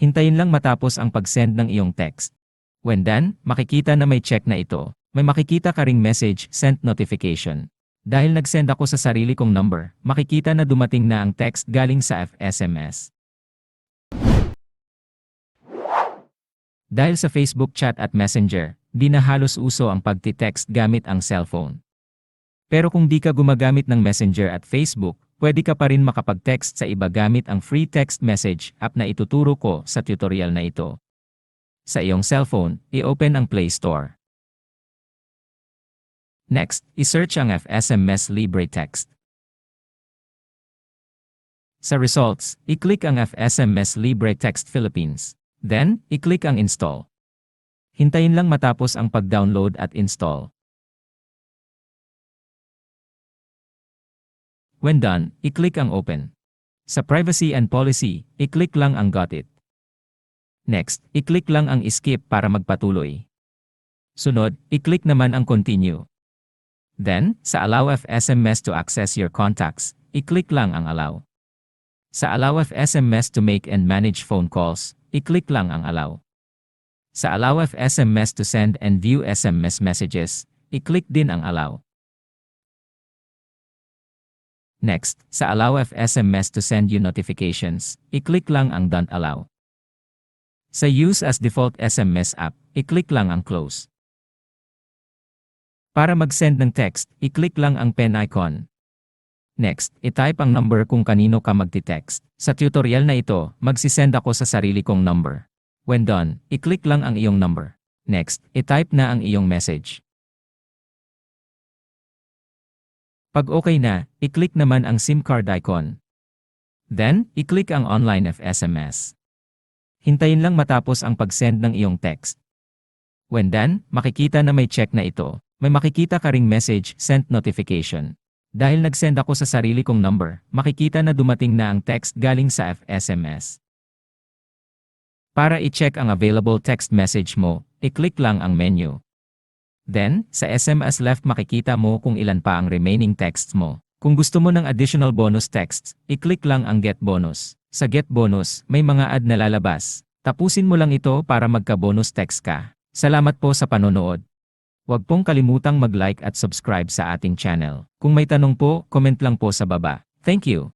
Hintayin lang matapos ang pag-send ng iyong text. When done, makikita na may check na ito. May makikita ka ring message sent notification. Dahil nag-send ako sa sarili kong number, makikita na dumating na ang text galing sa FSMS. Dahil sa Facebook chat at Messenger, di na halos uso ang pagti-text gamit ang cellphone. Pero kung di ka gumagamit ng Messenger at Facebook, pwede ka pa rin makapag-text sa iba gamit ang free text message app na ituturo ko sa tutorial na ito. Sa iyong cellphone, i-open ang Play Store. Next, i-search ang FSMS Libre Text. Sa results, i-click ang FSMS Libre Text Philippines. Then, i-click ang Install. Hintayin lang matapos ang pag-download at install. When done, i-click ang Open. Sa Privacy and Policy, i-click lang ang Got It. Next, i-click lang ang Skip para magpatuloy. Sunod, i-click naman ang Continue. Then, sa Allow FSMS to access your contacts, i-click lang ang Allow. Sa Allow FSMS to make and manage phone calls, i-click lang ang Allow. Sa Allow FSMS to send and view SMS messages, i-click din ang Allow. Next, sa Allow FSMS to send you notifications, i-click lang ang Don't Allow. Sa Use as Default SMS app, i-click lang ang Close. Para mag-send ng text, i-click lang ang pen icon. Next, i-type ang number kung kanino ka magti-text. Sa tutorial na ito, magsisend ako sa sarili kong number. When done, i-click lang ang iyong number. Next, i-type na ang iyong message. Pag okay na, i-click naman ang SIM card icon. Then, i-click ang online FSMS. Hintayin lang matapos ang pag-send ng iyong text. When done, makikita na may check na ito. May makikita ka ring message sent notification. Dahil nag-send ako sa sarili kong number, makikita na dumating na ang text galing sa FSMS. Para i-check ang available text message mo, i-click lang ang menu. Then, sa SMS left makikita mo kung ilan pa ang remaining texts mo. Kung gusto mo ng additional bonus texts, i-click lang ang Get Bonus. Sa Get Bonus, may mga ad na lalabas. Tapusin mo lang ito para magka-bonus text ka. Salamat po sa panonood. Huwag pong kalimutang mag-like at subscribe sa ating channel. Kung may tanong po, comment lang po sa baba. Thank you.